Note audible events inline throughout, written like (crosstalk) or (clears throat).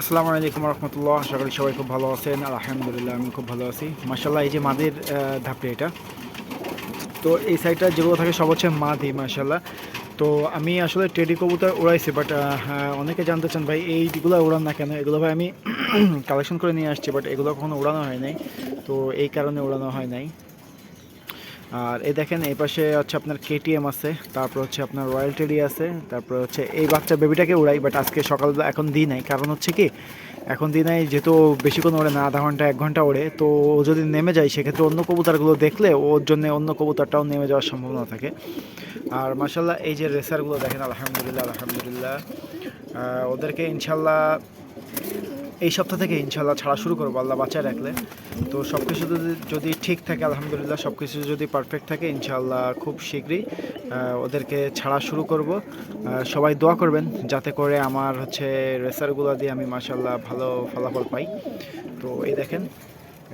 আসসালামু আলাইকুম রহমতুল্লাহ আশা করি সবাই খুব ভালো আছেন। আর আলহামদুলিল্লাহ, আমি খুব ভালো আছি। মাসাল্লাহ এই যে মাদের ধাপড়ি এটা। তো এই সাইডটা যেগুলো থাকে সব হচ্ছে মাদি মাসাল্লাহ তো আমি আসলে টেডি কবুতর উড়াইছি বাট অনেকে জানতে চান, ভাই, এইগুলো উড়ান না কেন? এগুলো, ভাই, আমি (clears throat) কালেকশন করে নিয়ে আসছি বাট এগুলো কখনো উড়ানো হয় নাই। তো এই কারণে উড়ানো হয় নাই। আর এই দেখেন, এই পাশে হচ্ছে আপনার কেটিএম আছে, তারপর হচ্ছে আপনার রয়্যাল টেডি আছে, তারপর হচ্ছে এই বাচ্চা বেবিটাকে উড়াই বাট আজকে সকালবেলা এখন দিই নাই। কারণ হচ্ছে কি, এখন দিই নাই, যেহেতু বেশিক্ষণ ওড়ে না, আধা ঘণ্টা, এক ঘণ্টা ওড়ে, তো ও যদি নেমে যায়, সেক্ষেত্রে অন্য কবুতারগুলো দেখলে ওর জন্য অন্য কবুতারটাও নেমে যাওয়ার সম্ভাবনা থাকে। আর মাসাল্লাহ এই যে রেসারগুলো দেখেন, আলহামদুলিল্লাহ আলহামদুলিল্লাহ ওদেরকে ইনশাল্লাহ এই সপ্তাহ থেকে ইনশাল্লাহ ছাড়া শুরু করব, আল্লাহ বাঁচায় রাখলে। তো সব কিছু যদি যদি ঠিক থাকে, আলহামদুলিল্লাহ সব কিছু যদি পারফেক্ট থাকে ইনশাল্লাহ খুব শীঘ্রই ওদেরকে ছাড়া শুরু করব। সবাই দোয়া করবেন যাতে করে আমার হচ্ছে রেসারগুলো দিয়ে আমি মাশাল্লাহ ভালো ফলাফল পাই। তো এই দেখেন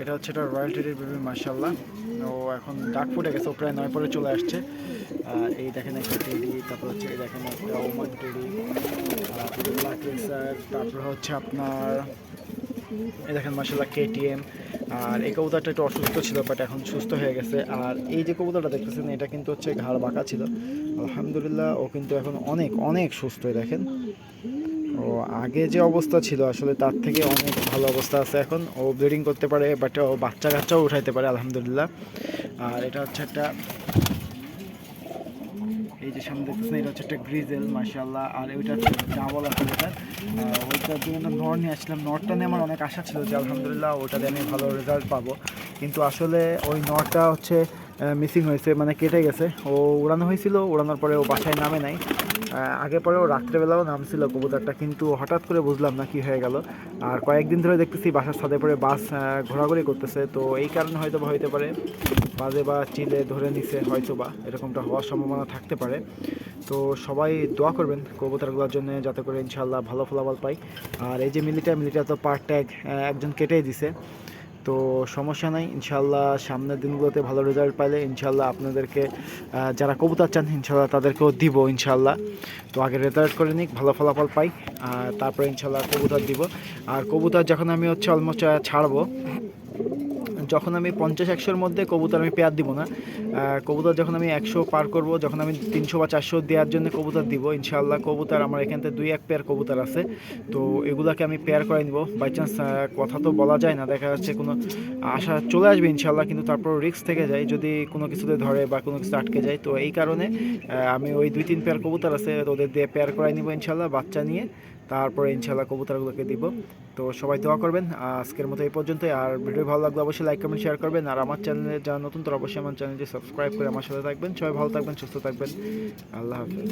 এটা হচ্ছে এটা রয়্যাল টেডির বেবি মার্শাল্লাহ ও এখন ডাক ফুটে গেছে, ও প্রায় নয় পরে চলে আসছে। আর এই দেখেন একটা টেডি তারপর হচ্ছে এই দেখেন একটা ওমান টেডি রেসার তারপর হচ্ছে আপনার, এই দেখেন মার্শাল্লাহ কেটিএম আর এই কবুতরটা একটু অসুস্থ ছিল বাট এখন সুস্থ হয়ে গেছে। আর এই যে কবুতরটা দেখতেছেন, এটা কিন্তু হচ্ছে ঘাড় বাঁকা ছিল। আলহামদুলিল্লাহ, ও কিন্তু এখন অনেক অনেক সুস্থ দেখেন। ও, আগে যে অবস্থা ছিল, আসলে তার থেকে অনেক ভালো অবস্থা আছে এখন। ও ব্লিডিং করতে পারে বাট ও বাচ্চা কাচ্চাও উঠাইতে পারে, আলহামদুলিল্লাহ। আর এটা হচ্ছে একটা, এই যে সামনে দেখতেছেন, এটা হচ্ছে একটা গ্রিজেল মার্শাল্লাহ আর ওইটা ডাবল আছে যেটা ওইটার জন্য নর নিয়ে আসছিলাম। নরটা নিয়ে আমার অনেক আশা ছিল যে, আলহামদুলিল্লাহ, ওটাতে আমি ভালো রেজাল্ট পাবো। কিন্তু আসলে ওই নরটা হচ্ছে মিসিং হয়েছে মানে কেটে গেছে। ও উড়ানো হয়েছিল, উড়ানোর পরে ও বাসায় নামে নাই। আগে পরেও রাত্রেবেলাও নামছিল কবুতরটা, কিন্তু হঠাৎ করে বুঝলাম না কি হয়ে গেল। আর কয়েকদিন ধরে দেখতেছি বাসার ছাদে পরে বাস ঘোরাঘুরি করতেছে, তো এই কারণে হয়তো বা হইতে পারে। বাজে বা চিলে ধরে নিছে, হয়তো বা এরকমটা হওয়ার সম্ভাবনা থাকতে পারে। তো সবাই দোয়া করবেন কবুতরগুলোর জন্য, যাতে করে ইনশাল্লাহ ভালো ফলাফল পাই। আর এই যে মিলিটা মিলিটা তো পার ট্যাগ একজন কেটেই দিছে। তো সমস্যা নাই ইনশাল্লাহ সামনের দিনগুলোতে ভালো রেজাল্ট পাইলে ইনশাল্লাহ আপনাদেরকে যারা কবুতার চান ইনশাল্লাহ তাদেরকেও দিব ইনশাল্লাহ তো আগে রেজাল্ট করে নিক, ভালো ফলাফল পাই, আর তারপরে ইনশাল্লাহ কবুতার দিব। আর কবুতার যখন আমি হচ্ছে অলমোস্ট ছাড়বো যখন আমি পঞ্চাশ একশোর মধ্যে কবুতর আমি পেয়ার দিব না কবুতর যখন আমি একশো পার করব, যখন আমি তিনশো বা চারশো দেওয়ার জন্য কবুতর দিব, ইনশাআল্লাহ কবুতর আমার এখান থেকে দুই এক পেয়ার কবুতর আছে। তো এগুলাকে আমি পেয়ার করে নিব। বাই চান্স কথা তো বলা যায় না, দেখা যাচ্ছে কোনো আশা চলে আসবে ইনশাআল্লাহ, কিন্তু তারপর রিস্ক থেকে যায়, যদি কোনো কিছুতে ধরে বা কোনো কিছু আটকে যায়। তো এই কারণে আমি ওই দুই তিন পেয়ার কবুতর আছে, ওদের দিয়ে পেয়ার করাই নিব ইনশাআল্লাহ, বাচ্চা নিয়ে। তারপরে ইনশাল্লাহ কবুতরগুলোকে দিব। তো সবাই দোয়া করবেন। আজকের মতো এই পর্যন্ত আর ভিডিও ভালো লাগলে অবশ্যই লাইক কমেন্ট শেয়ার করবেন। আর আমার চ্যানেলে যারা নতুন তো অবশ্যই আমার চ্যানেলটি সাবস্ক্রাইব করে আমার সাথে থাকবেন। সবাই ভালো থাকবেন, সুস্থ থাকবেন। আল্লাহ হাফেজ।